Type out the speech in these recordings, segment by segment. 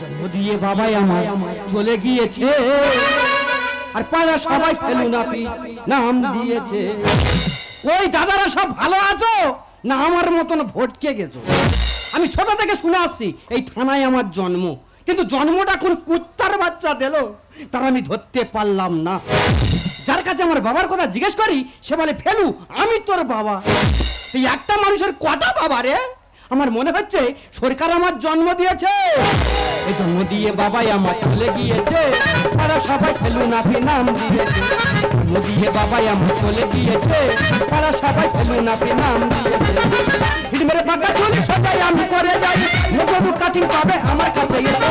জন্ম দিয়ে বাবাই চলে গিয়েছে। আর পাড়া সবাই নাম দিয়েছে। ওই দাদারা সব ভালো আছো? না আমার মতন ভটকে গেছো? আমি ছোট থেকে শুনে আসছি, এই থানায় আমার জন্ম। কিন্তু জন্মটা কোন কুত্তার বাচ্চা দিল? তার আমি ধরতে পারলাম না। যার কাছে আমার বাবার কথা জিজ্ঞেস করি, সে বলে, ফেলু, আমি তোর বাবা। একটা মানুষের কটা বাবা রে? আমার মনে হচ্ছে সরকার আমার জন্ম দিয়েছে। এই জন্ম দিয়ে বাবাই আমার চলে গিয়েছে। তারা সবাই ফেলু নাফি নাম দিয়েছে জন্ম দিয়ে বাবাই আমার চলে গিয়েছে। তারা সবাই ফেলু নাফি নাম দিয়েছে মেরে ফাঁকা চলে সোজাই, আমি করে যাই। নবু কাটিং পাবে আমার কাছে এসে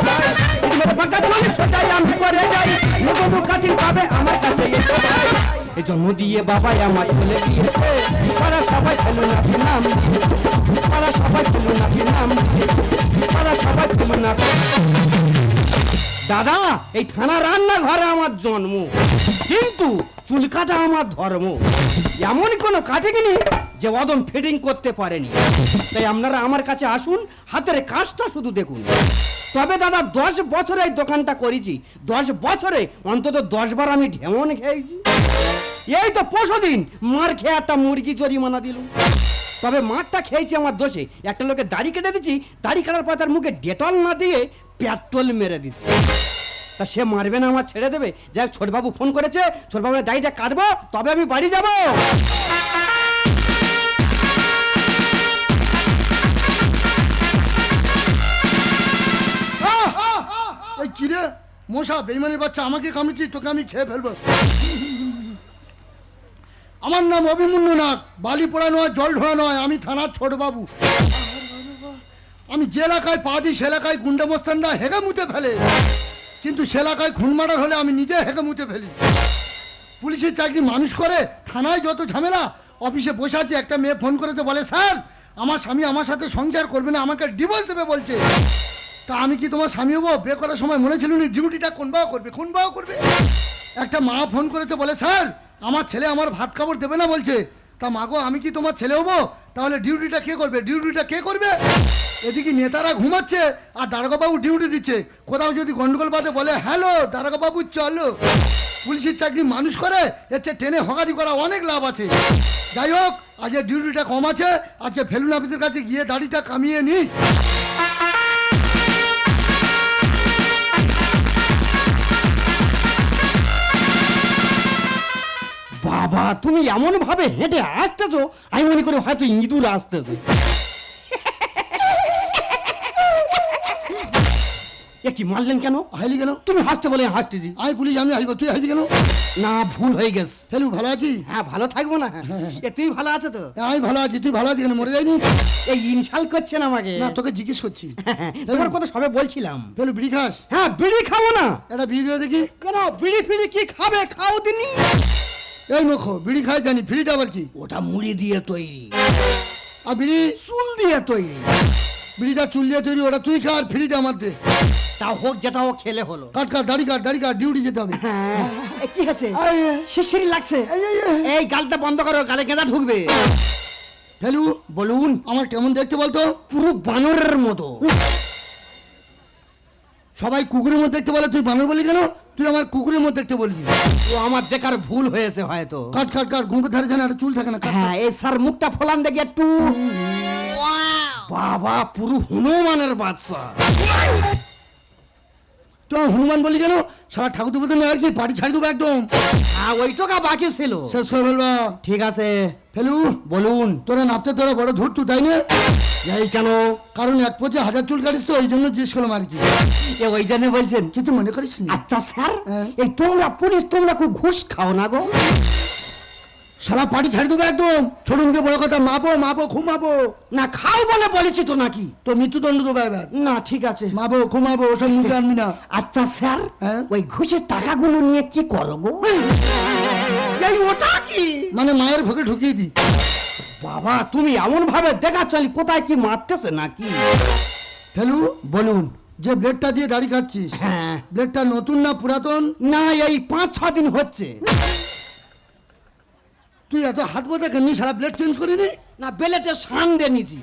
হিট মেরে ফাঁকা চলে সোজাই, আমি করে যাই। নবু কাটিং পাবে আমার কাছে এসে ভাই এই জন্ম দিয়ে বাবাই আমার চলে গিয়েছে। তারা সবাই ফেলু নাফি নাম দিয়েছে সবাই দিয়েছে সবাই নাফি দাদা, এই থানা রান্না ঘরে আমার জন্ম। কিন্তু চুল কাটা আমার ধর্ম। এমন কোনো কাটেনি যে অদম ফিটিং করতে পারেনি। তাই আপনারা আমার কাছে আসুন, হাতের কাজটা শুধু দেখুন। তবে দাদা, দশ বছরে এই দোকানটা করেছি। দশ বছরে অন্তত দশবার আমি ঢেমন খেয়েছি। এই তো পরশু দিন মার খেয়ে একটা মুরগি জরিমানা দিল তবে মারটা খেয়েছি আমার দোষে। একটা লোকের দাড়ি কেটে দিচ্ছি দাড়ি কাটার পর তার মুখে ডেটল না দিয়ে পেট্রোল মেরে দিচ্ছি তা সে মারবে না, আমার ছেড়ে দেবে। যাই ছোটবাবু ফোন করেছে, ছোটবাবুর দাড়িটা কাটবো, তবে আমি বাড়ি যাব। কিরে মশা বেইমানের বাচ্চা, আমাকে কামড়েছি তোকে আমি খেয়ে ফেলব। আমার নাম অভিমন্যু নাগ। বালি পোড়া নয়, জল ঢোড়া নয়, আমি থানার ছোট বাবু। আমি যে এলাকায় পা দিই সে এলাকায় গুন্ডা মোস্তানরা হেগে মুতে ফেলে। কিন্তু সে এলাকায় খুন মার্ডার হলে আমি নিজে হেগে মুতে ফেলি। পুলিশের চাকরি মানুষ করে, থানায় যত ঝামেলা, অফিসে বসে আছে, একটা মেয়ে ফোন করে তো বলে, স্যার, আমার স্বামী আমার সাথে সংসার করবে না, আমাকে ডিভোর্স দেবে, বলছে। তা আমি কি তোমার স্বামী হব? বিয়ে করার সময় মনে ছিল ডিউটিটা কোন বাবা করবে, কোন বাবা করবে? একটা মা ফোন করেছে, বলে, স্যার আমার ছেলে আমার ভাত কাপড় দেবে না বলছে। তা মাগো, আমি কি তোমার ছেলে হব? তাহলে ডিউটিটা কে করবে? ডিউটিটা কে করবে? এদিকে নেতারা ঘুমাচ্ছে আর দারোগাবাবু ডিউটি দিচ্ছে। কোথাও যদি গন্ডগোল বাদে বলে, হ্যালো, দারোগাবাবু, চলো। পুলিশের চাকরি মানুষ করে চেয়ে ট্রেনে হকারি করা অনেক লাভ আছে। যাই হোক, আজকে ডিউটিটা কম আছে। আজকে ফেলুন আপিসের কাছে গিয়ে দাড়িটা কামিয়ে নিই। বাবা তুমি এমন ভাবে হেঁটে আসতেছো আমি মনে করি হয়তো ইঁদুর আসতেছে। এ কি মারলেন কেন? হাইলি কেন? তুমি হাসতে বলে হাসতে দি আমি পুলিশ আমি হাসবো তুই হাসবি কেন? না ভুল হয়ে গেছে। ফেলু ভালো আছি? হ্যাঁ ভালো থাকব না। এ তুই ভালো আছো তো? আমি ভালো আছি তুই ভালো আছি কেন? মরে যায়নি এই ইনসাল করছেন আমাকে। না তোকে জিজ্ঞেস করছি। তোমার কথা সবে বলছিলাম। ফেলু বিড়ি খাস? হ্যাঁ বিড়ি খাব না। একটা বিড়ি দেখি। কেন বিড়ি ফিড়ি কি খাবে? খাও দিনি। এই মুখো বিড়ি খাই জানি ফিড়িটা আবার কি? ওটা মুড়ি দিয়ে তৈরি। আর বিড়ি? চুল দিয়ে তৈরি। বিড়িটা চুল দিয়ে তৈরি ওটা তুই খা আর ফিড়িটা আমার দে। তা হোক যেটা হোক খেলে হলো। কাট কাট দাড়ি কাট দাড়ি কাট ডিউটি যেতে হবে। হ্যাঁ। এ, কি এই, শিরশিরি লাগছে। এই, এই, এই। এই গালটা বন্ধ করো গালে গেঁদা ঢুকবে। ফেলু বলুন। আমার কেমন দেখতে বলতো? পুরো বানরের মতো। সবাই কুকুরের মধ্যে দেখতে বলে তুই বানর বলি কেন? তুই আমার কুকুরের মধ্যে দেখতে বলবি ও আমার দেখার ভুল হয়েছে হয়তো। কাট কাট কাট ঘুমকে ধারে জানে আর চুল থাকে না কাট, কাট। হ্যাঁ এই স্যার মুখটা ফোলান দেখি একটু। বাবা পুরো হনুমানের বাচ্চা তো হনুমান বলি কেন? সারা ঠাকুর দেবতা নিয়ে আসছি পার্টি ছাড়ি দেবো একদম। আর ওই টাকা বাকি ছিল। শেষ করে ফেলব। ঠিক আছে। ফেলু। বলুন। তোরা নাপতে তোরা বড় ধরতু তাই না? এই কেন? কারণ এক পচে হাজার চুল কাটিস তো ওই জন্য জিজ্ঞেস করলাম আর কি এ ওই জন্য বলছেন। কিছু মনে করিস আচ্ছা স্যার হ্যাঁ। এই তোমরা পুলিশ তোমরা খুব ঘুষ খাও না গো। সারা পাটি ছাড়ি দেবো একদম। ছোট মুখে বড় কথা মাপো মাপো ঘুমাবো না খাও বলে বলেছি তো নাকি? তো মৃত্যুদণ্ড দেবো এবার। না ঠিক আছে। মাপো ঘুমাবো ওসব মুখে আনবি না। আচ্ছা স্যার হ্যাঁ? ওই ঘুষের টাকাগুলো নিয়ে কি করো গো? এই ওটা কি? মানে মায়ের ভোগে ঢুকিয়ে দি। বাবা তুমি এমন ভাবে দেখাচ্ছ আমি কোথায় কি মারতেছে নাকি? ফেলু বলুন যে ব্লেডটা দিয়ে দাড়ি কাটছিস হ্যাঁ। ব্লেডটা নতুন না পুরাতন? না এই পাঁচ ছ দিন হচ্ছে। এত হাত বোঝা কেন সারা ব্লেড চেঞ্জ করিনি না? বেলেটে সান দিয়ে নিছি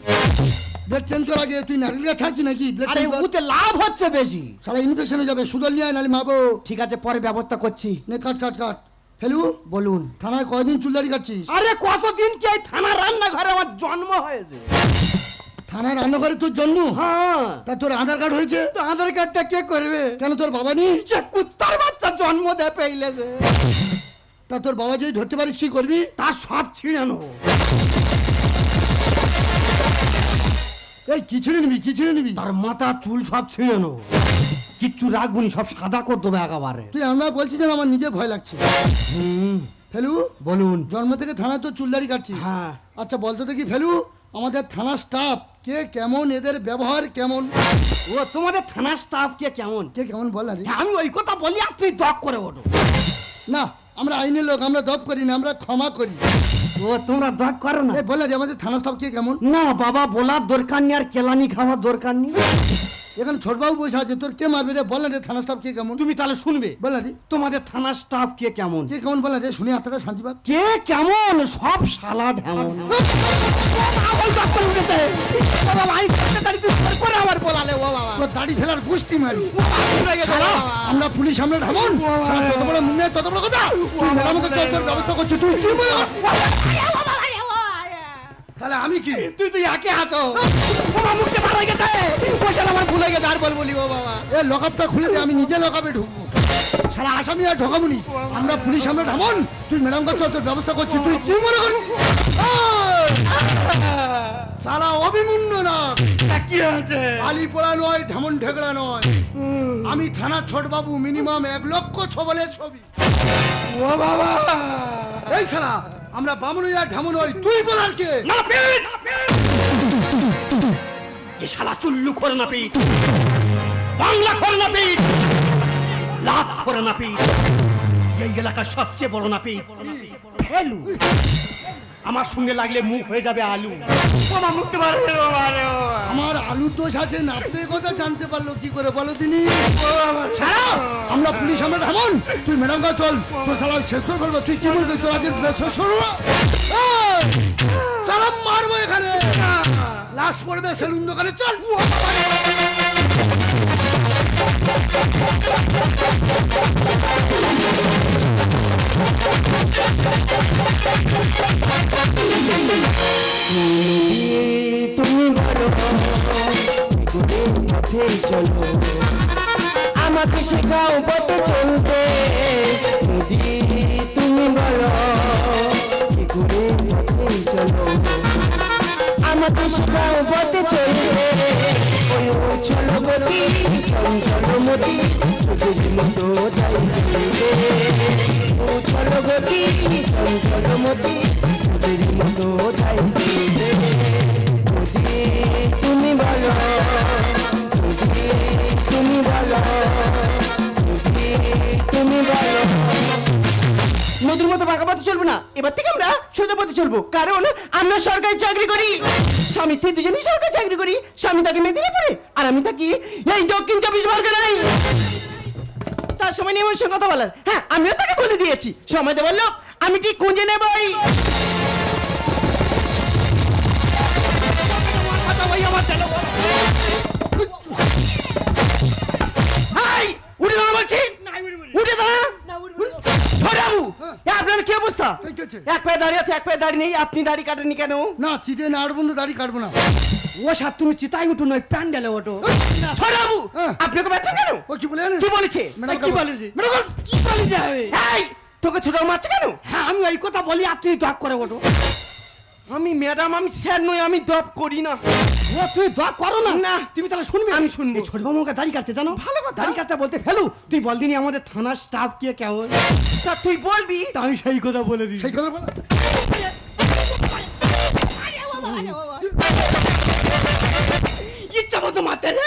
ব্লেড চেঞ্জ করা আগে তুই নারকেল গাছ ছাড়ছি নাকি? ব্লেড আরে চেঞ্জ কর। লাভ হচ্ছে বেশি। সারা ইনফেকশন যাবে সুদল নিয়ে আয় নাহলে মাবো ঠিক আছে পরে ব্যবস্থা করছি। নে কাট কাট কাট। ফেলু? বলুন। থানায় কয়দিন চুলদারি কাটছিস? আরে কতদিন কি এই থানা রান্নাঘরে আমার জন্ম হয়েছে? থানায় রান্নাঘরে তোর জন্ম? হ্যাঁ। তা তোর আধার কার্ড হয়েছে? তো আধার কার্ডটা কে করবে? কেন তোর বাবা নেই? সে কুত্তার বাচ্চা জন্ম দেয় পেইলেছে তা তোর বাবা যদি ধরতে পারিস কি করবি? তার সব ছিঁড়ে নেব এই কি ছিঁড়ে নিবি কি ছিঁড়ে নিবি? তার মাথা চুল সব ছিঁড়ে নেব কিচ্ছু রাখবনি সব সাদা করে দেবো একেবারে। তুই আমরা বলছিস যেন আমার নিজে ভয় লাগছে। হুম। ফেলু বলুন। জন্ম থেকে থানায় তো চুলদারি কাটছিস। হ্যাঁ। আচ্ছা বলতো দেখি ফেলু আমাদের থানা স্টাফ কে কেমন এদের ব্যবহার কেমন? ও তোমাদের থানার স্টাফ কে কেমন? কে কেমন বল না রে? আমি ওই কথা বলি আর তুই দক করে ওঠো। না আমরা আইনের লোক আমরা দপ করি না আমরা ক্ষমা করি। ও তোমরা দপ করো না? বলে যে আমাদের থানা স্টাফ কে কেমন? না বাবা বলার দরকার নেই আর কেলানি খাওয়ার দরকার নেই। এখানে ছোটবাবু বসে আছে তোর কে মারবে রে? বল না রে থানা স্টাফ কে কেমন? তুমি তাহলে শুনবে। বল না রে। তোমাদের থানার স্টাফ কে কেমন? কে কেমন বল না রে? শুনে আত্মাটা শান্তি পাক। কে কেমন? সব শালা ঢেমন দাড়ি ফেলার গোষ্ঠী মারি। আমরা পুলিশ আমরা ঢামন যত বড় মুখ নেই তত বড় কথা। ব্যবস্থা করছিস তুই? তাহলে আমি কি? তুই তুই একে হাতো বাবা মুখতে ভালো হয়ে গেছে। বসে আমার ভুলে গেছে আর বল বলি ও বাবা। এ লকআপটা খুলে দে আমি নিজে লকআপে ঢুকবো। সারা আসামি আর ঢোকাবনি আমরা পুলিশ আমরা ঢামন। তুই ম্যাডাম কাছে তোর ব্যবস্থা করছিস তুই কি মনে করছিস? সারা অভিমুন্য না কি হয়েছে? আলি পোড়া নয় ঢামন ঢেকড়া নয়। আমি থানার ছোট বাবু মিনিমাম এক লক্ষ ছবলের ছবি। ও বাবা! এই সালা আমরা বামুন ঢামুন হই তুই বলার কে না পিট এ শালা চুল্লু করে নাপিত বাংলা করে নাপিত লাখ করে নাপিত এই এলাকার সবচেয়ে বড় না পিট ফেলু। আমার সঙ্গে লাগলে মুখ হয়ে যাবে আলু। বাবা মুখতে পারবে না বাবা রে বাবা। আমার আলু দোষ আছে নাপতে কথা জানতে পারল কি করে বলো তিনি আমরা পুলিশ আমরা ঢামন। তুই ম্যাডাম কাছে চল তোর সালা শেষ করে ফেলব। তুই কি করছিস তোর আগে করব সালাম মারবো এখানে। লাশ পড়বে সেলুন দোকানে। চল তুমি গুরুর পথে চলো আমাকে শেখাও পথে চলতে। তুমি গুরুর পথে চলো আমাকে শেখাও পথে চলতে। উছল গতি চঞ্চল মতি মতো যাইতে মতি মতো বাঁকা পথে চলবো না, এবার থেকে আমরা সোজা পথে চলবো। কারণ আমরা সরকারি চাকরি করি, স্বামী স্ত্রী দুজনেই সরকারি চাকরি করি, স্বামী থাকি মেদিনীপুরে, আর আমি থাকি এই দক্ষিণ চব্বিশ পরগনায়। তার সময় নিয়ে আমার কথা বলার। হ্যাঁ আমিও তাকে বলে দিয়েছি। সময় দেবার লোক, আমি কি খুঁজে নেব হাই উঠে দাঁড়া বলছি উঠে দাঁড়া। আপনার কি অবস্থা? আছে। এক পায়ে দাঁড়িয়ে আছে এক পায়ে দাঁড়িয়ে নেই আপনি দাড়ি কাটেননি কেন? না চিটে না দাড়ি কাটবো না। ও সাত তুমি চিতাই উঠো নয় প্যান্ডেলে ওঠো। বাবু হ্যাঁ। আপনি বাচ্চা কেন? ও কি বলে কি বলেছে? কি বলেছে? ম্যাডাম, কি বলি যাবে তোকে ছোট মারছে কেন? হ্যাঁ আমি এই কথা বলি তুই দক করে ওঠো। আমি ম্যাডাম আমি স্যার নই আমি দপ করি না। ও তুই দক করো না। না। তুমি তাহলে শুনবে? আমি শুনব। ছোট বাবুকে দাড়ি কাটতে জানো? ভালো কথা। দাড়ি কাটতে বলতে ফেলু। তুই বল দিনি আমাদের থানার স্টাফ কে কেমন? তা তুই বলবি? তা আমি সেই কথা বলে দিই। সেই কথা বল। ইচ্ছা মতো মারতে রে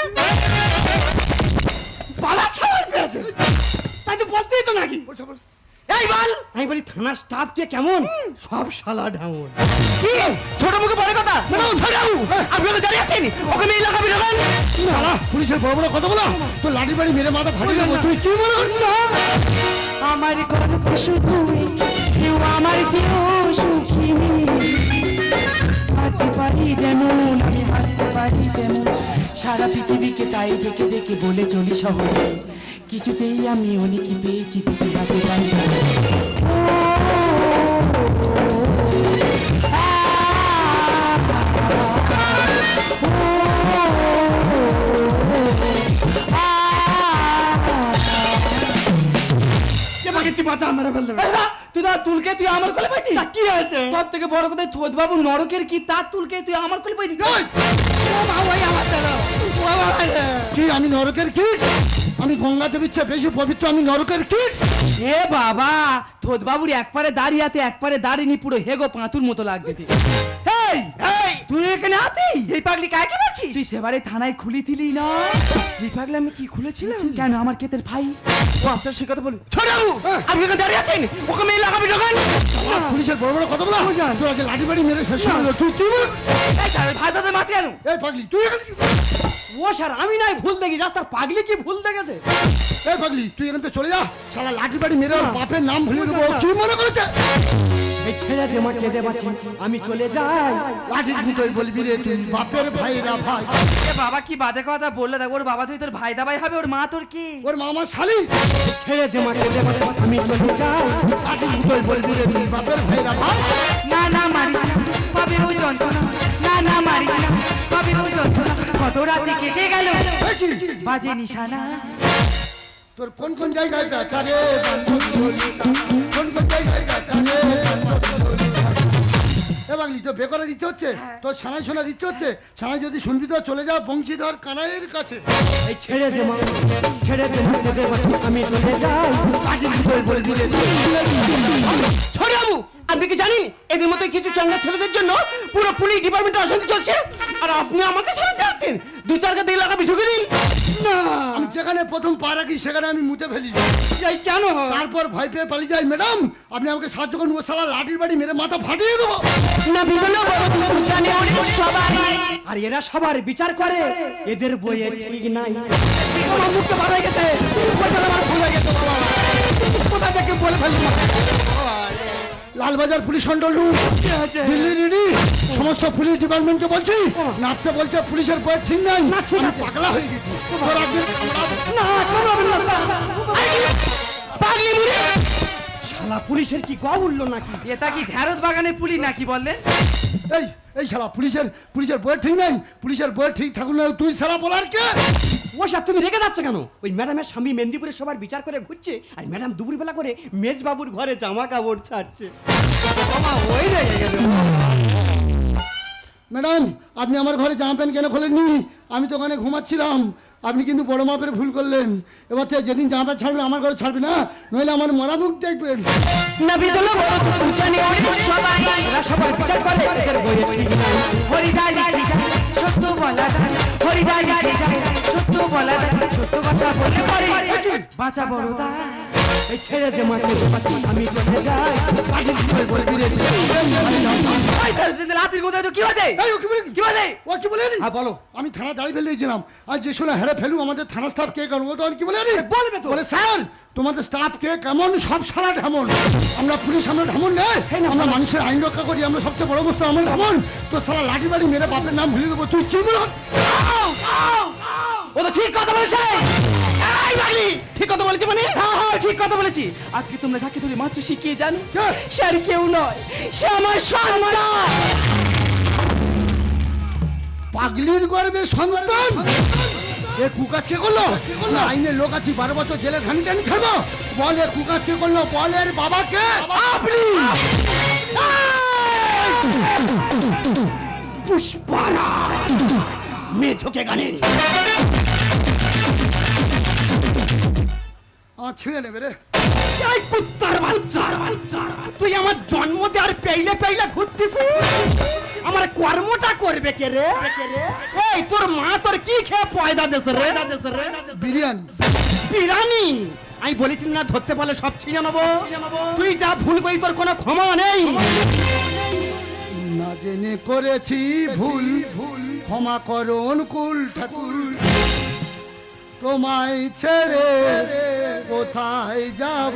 পালা পেয়েছে তাই তো বলতেই তো নাকি। এই বল! আমি বলি থানার স্টাফ কে কেমন? সব শালা ঢামন কি? ছোট মুখে বড় কথা? ছোট! বাবু আপনি ওকে দাঁড়িয়ে আছেন ওকে মেয়ে লাগাবি না শালা, পুলিশের বড় বড় কথা বলা। তোর লাঠি বাড়ি মেরে মাথা ফাটিয়ে দেবো তুই কি মনে করছিস আমার গল্প শুধুই কেউ আমার সেও সুখী হাসতে পারি যেমন আমি হাসতে পারি সারা পৃথিবীকে তাই ডেকে ডেকে বলে চলি সহজে। কিছুতেই আমি অনেক পেয়েছি তুমি হাতে পারি। তুই তার তুলকে তুই আমার কোলে পাইতি? কি আছে সব থেকে বড় কথা থোদ বাবু নরকের কি তার তুলকে তুই আমার কোলে পাইতি? আমার। কি আমি নরকের কীট আমি গঙ্গা দেবীর চেয়ে বেশি পবিত্র আমি নরকের কীট। এ বাবা থোদ বাবুর একপারে দাঁড়িয়ে আতে একপারে দাঁড়িয়ে পুরো হেগো পাঁতুর মতো লাগবে এই এই তুই এখানে আতি? এই পাগলি কাকে বলছিস? তুই সেবারে থানায় না। এই পাগলি আমি কি খুলেছিলাম? কেন আমার ক্ষেতের ভাই? ও আচ্ছা সে কথা বলুন আপনি এখানে দাঁড়িয়ে আছেন ওকে মেয়ে লাগাবি দোকান পুলিশের বড় বড় কথা বলা। তুই আগে লাঠি বাড়ি মেরে শেষ করে দিল। তুই কি এই তাহলে ভাই দাদা মাতি কেন এই পাগলি তুই এখানে কি ও স্যার আমি নাই ভুল দেখি। রাস্তার পাগলি কি ভুল দেখেছে? এই পাগলি তুই এখান থেকে চলে যা। শালা লাঠি বাড়ি মেরে ওর বাপের নাম ভুলে দেবো। কি মনে করেছে? এই ছেড়ে দে মা কেঁদে বাঁচি আমি চলে যাই। লাঠি দুটোই বলবি রে তুই বাপের ভাইরা ভাই। এ বাবা কি বাদে কথা বললে দেখ ওর বাবা তুই তোর ভাই দাবাই হবে ওর মা তোর কি? ওর মামা শালি। ছেড়ে দে মা কেঁদে বাঁচি আমি চলে যাই। লাঠি দুটোই বলবি রে তুই বাপের ভাইরা ভাই। না না মারিস না। যন্ত্রণা না না মারিস না। যন্ত্রণা কত রাতে কেটে গেল বাজে নিশানা। তোর কোন কোন জায়গায় ব্যথা রে কোন কোন জায়গায় ব্যথা রে এ বাংলি তো বেকরার ইচ্ছে হচ্ছে? তোর সানাই শোনার ইচ্ছে হচ্ছে? সানাই যদি শুনবি তো চলে যা বংশীধর কানাইয়ের কাছে। এই ছেড়ে দে মা ছেড়ে দে আমি চলে যাই। লাঠি দুটোই বলবি রে তুই। ছোট বাবু আপনি কি জানেন? এদের মধ্যে কিছু চাঙ্গা ছেলেদের জন্য পুরো পুলিশ ডিপার্টমেন্টে অশান্তি চলছে? আর আপনি আমাকে সাথে যাচ্ছেন দু চার গাদা এলাকা ঢুকে দিন। না। আমি যেখানে প্রথম পা রাখি সেখানে আমি মুতে ফেলি। এই কেন? তারপর ভয় পেয়ে পালিয়ে যাই ম্যাডাম। আপনি আমাকে সাহায্য করুন ও সালা লাঠির বাড়ি মেরে মাথা ফাটিয়ে দেবো। না বিগুলো বড় জানে অনেক আর এরা সবার বিচার করে। এদের বইয়ে ঠিক নাই। আমার Lalbazar police control room. Delhi ready সমস্ত পুলিশ ডিপার্টমেন্টকে বলছি নাচতে বলছে পুলিশের বই ঠিক নাই। আমি পাগলা হয়ে গেছি। তোর আজকে না কোনো হবে না। স্যার। পাগলি মুড়ি। শালা পুলিশের কি গা উঠল নাকি? এটা কি ঢ্যাঁড়স বাগানের পুলি নাকি বললেন এই এই শালা পুলিশের পুলিশের বই ঠিক নাই। পুলিশের বই ঠিক থাকুন না তুই শালা বলার কে? ও স্যার তুমি রেগে যাচ্ছ কেন? ওই ম্যাডামের স্বামী মেদিনীপুরে সবার বিচার করে ঘুরছে আর ম্যাডাম দুপুরবেলা করে মেজবাবুর ঘরে জামা কাপড় ছাড়ছে। ওই রেগে গেছে। ম্যাডাম আপনি আমার ঘরে জামা প্যান্ট কেন খোলেননি? আমি তো ওখানে ঘুমাচ্ছিলাম। আপনি কিন্তু বড় মাপের ভুল করলেন। এবার থেকে যেদিন জামা প্যান্ট ছাড়বেন আমার ঘরে ছাড়বে না। নইলে আমার মরা মুখ দেখবেন। না সত্য বলা যায় সত্য কথা বলে পরে? বাঁচা বড় দা এই ছেড়ে দে মাকে আমি চলে যাই। বলবি রে? রাতের কোথায় তো কি বাজে? এই, ও কি বলে? কি বাজে? ও কি বলে হ্যাঁ বলো। আমি থানা দাঁড়িয়ে ফেলে দিয়েছিলাম। আর যে হেরে ফেলু আমাদের থানা স্টাফ কে কি বলে বলবে তো। বলে স্যার তোমাদের স্টাফ কে কেমন? সব সারা ঢেমন। আমরা পুলিশ আমরা ঢেমন নেই আমরা মানুষের আইন রক্ষা করি আমরা সবচেয়ে বড় অবস্থা আমরা ঢেমন। তো সারা লাঠি বাড়ি মেরে বাপের নাম ভুলে দেবো তুই কি বল ও তো ঠিক কথা বলেছে। এই বাগলি ঠিক কথা বলেছি মানে? হ্যাঁ হ্যাঁ ঠিক কথা বলেছি। আজকে তোমরা যাকে ধরে মাত্র শিখিয়ে জানো? সে আর কেউ নয়। সে আমার সন্তান। পাগলির গর্বে সন্তান? এ কুকাজ কে করল? না আইনের লোক আছি বারো বছর জেলে ঘানি টানি ছাড়বো। বল কুকাজ কে করল? বল এর বাবাকে আপনি! পুষ্পারা মেয়ে ঝোঁকে গানে। আমার ছিঁড়ে নেবে রে এই কুত্তার বাচ্চা তুই আমার জন্ম দেওয়ার পেইলে পেইলে ঘুরতেছিস? আমার কর্মটা করবে কে রে? এই তোর মা তোর কি খেয়ে পয়দা দেছে রে? বিরিয়ানি। বিরানি আমি বলেছি না ধরতে পারলে সব ছিঁড়ে নেব। তুই যা ভুল করি তোর কোনো ক্ষমা নেই। না জেনে করেছি ভুল ভুল। ক্ষমা করো অনুকূল ঠাকুর। তোমায় ছেড়ে কোথায় যাব?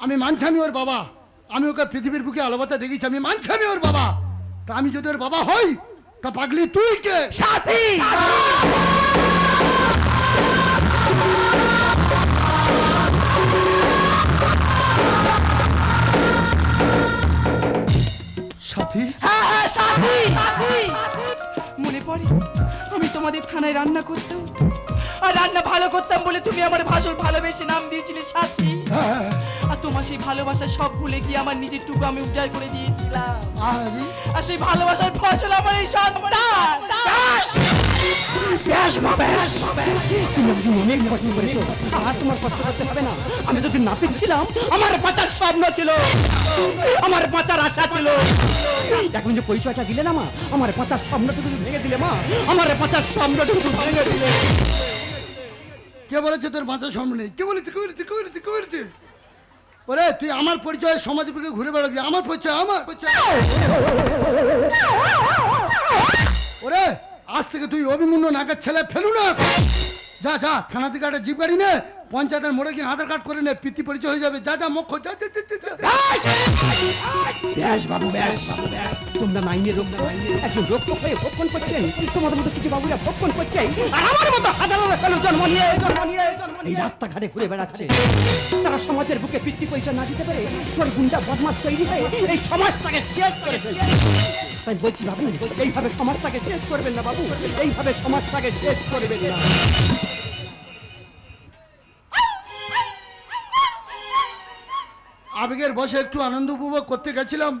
আমি মানছি আমি ওর বাবা। আমি ওকে পৃথিবীর বুকে আলোবাতা দেখেছি আমি মানছি আমি ওর বাবা। তা আমি যদি ওর বাবা হই তা পাগলি তুই কে? সাথী! সাথী? হ্যাঁ হ্যাঁ সাথী! মনে পড়ে আমি তোমাদের থানায় রান্না করতাম। আর রান্না ভালো করতাম বলে তুমি আমার ভাষণ ভালোবেসে নাম দিয়েছিলে সাথী। হ্যাঁ, আর তোমার সেই ভালোবাসা সব ভুলে গিয়ে আমার নিজের টুকু আমি উদ্ধার করে দিয়েছিলাম। আর। সেই ভালোবাসার ফসল আমার এই সন্তান। ব্যাস! মা ব্যাস তুমি অনেক কষ্ট করেছ। আর তোমার কষ্ট করতে হবে না। আমি যদি নাপিত ছিলাম। আমার বাঁচার স্বপ্ন ছিল। আমার বাঁচার আশা ছিল। এখন যে পরিচয়টা দিলে না মা আমার বাঁচার স্বপ্নটুকু তুমি ভেঙে দিলে মা আমার বাঁচার স্বপ্নটুকু ভেঙে দিলে। কে বলেছে তোর বাঁচার সম্ভব নেই? কে বলেছে কে বলেছে কে বলেছে কে বলেছে? ওরে, তুই আমার পরিচয় সমাজ বুকে ঘুরে বেড়াবি। আমার পরিচয় আমার পরিচয়। ওরে, আজ থেকে তুই অভিমন্য নাগের ছেলে ফেলু না। যা যা থানা থেকে একটা জিপ গাড়ি নে পঞ্চায়েতের মোড়ে গিয়ে আধার কার্ড করে নে পিতৃ পরিচয় হয়ে যাবে। যা যা মুখ যা যা, যা, যা, যা। ব্যাস! বাবু ব্যাস বাবু ব্যাস। তোমরা মাইনের রক্ষক একজন রক্ষক হয়ে ভক্ষণ করছেন তোমাদের মতো কিছু বাবুরা ভক্ষণ করছে। আর আমার মতো হাজারো লোকের জন্ম নিয়ে জন্ম নিয়ে জন্ম নিয়ে। এই রাস্তাঘাটে ঘুরে বেড়াচ্ছে। তারা সমাজের বুকে পিতৃ পয়সা না দিতে পারে চোর গুন্ডা বদমাস তৈরি হয়ে এই সমাজটাকে শেষ করে ফেলছে। তাই বলছি বাবু এইভাবে সমাজটাকে শেষ করবেন না বাবু এইভাবে সমাজটাকে শেষ করবেন না। আবেগের বসে একটু আনন্দ উপভোগ করতে গেছিলাম।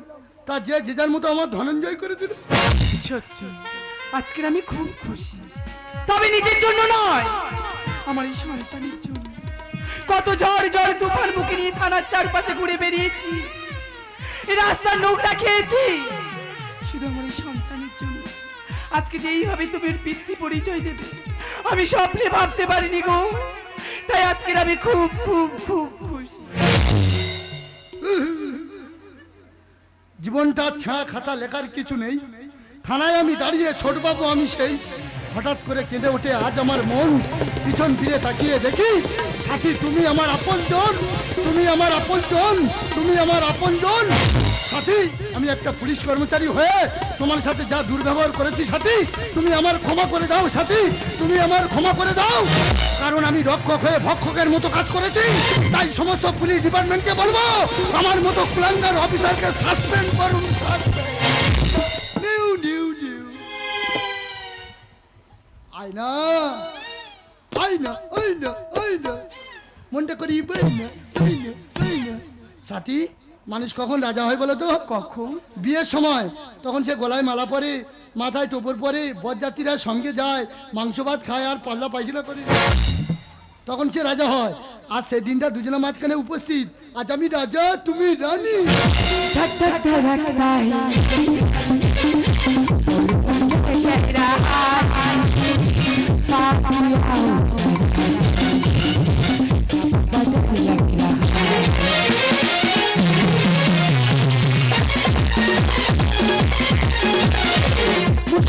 তা যে যে যার মতো আমার ধনঞ্জয় করে দিল। সত্যি আজকের আমি খুব খুশি। তবে নিজের জন্য নয় আমার এই সন্তানের জন্য। কত ঝড় ঝড় তুফান বুকে নিয়ে থানার চারপাশে ঘুরে বেরিয়েছি। রাস্তার নোংরা খেয়েছি। এই সন্তানের জন্য। আজকে যে এইভাবে তুমি এর পিতৃ পরিচয় দেবে, আমি স্বপ্নে ভাবতে পারিনি গো। তাই আজকের আমি খুব খুব খুব খুশি। জীবনটা ছাড়া খাতা লেখার কিছু নেই। থানায় আমি দাঁড়িয়ে ছোটবাবু আমি সেই। হঠাৎ করে কেঁদে ওঠে আজ আমার মন পিছন ফিরে তাকিয়ে দেখি, সাথী তুমি আমার আপনজন, তুমি আমার আপনজন, তুমি আমার আপনজন। সাথী, আমি একটা পুলিশ কর্মচারী হয়ে তোমার সাথে যা দুর্ব্যবহার করেছি সাথী, তুমি আমার ক্ষমা করে দাও সাথী, তুমি আমার ক্ষমা করে দাও। কারণ আমি রক্ষক হয়ে ভক্ষকের মতো কাজ করেছি, তাই সমস্ত পুলিশ ডিপার্টমেন্টকে বলব, আমার মতো কুলাঙ্গার অফিসারকে সাসপেন্ড করুন আয়না আয়না আয়না আয়না। মনটা করি সাথী মানুষ কখন রাজা হয় বলো তো কখন বিয়ের সময় তখন সে গলায় মালা পরে মাথায় টোপর পরে বরযাত্রীরা সঙ্গে যায় মাংস ভাত খায় আর পাল্লা পায়খানা করে তখন সে রাজা হয় আর সেই দিনটা দুজনের মাঝখানে উপস্থিত আজ আমি রাজা তুমি রানী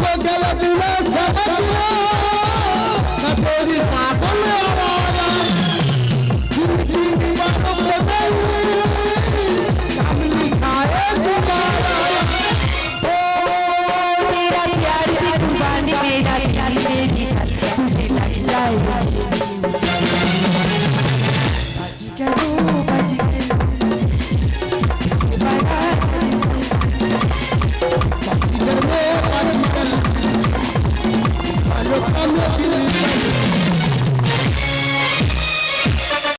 for be.